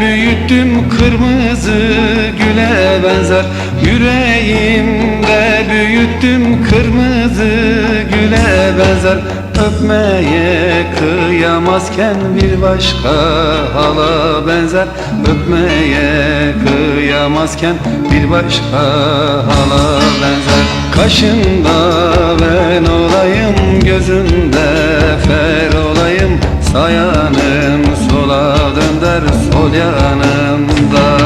büyüttüm kırmızı güle benzer. Yüreğimde büyüttüm kırmızı güle benzer. Öpmeye kıyamazken bir başka hala benzer. Öpmeye kıyamazken bir başka hala benzer. Kaşında ben olayım gözünde Sayanı yanımda.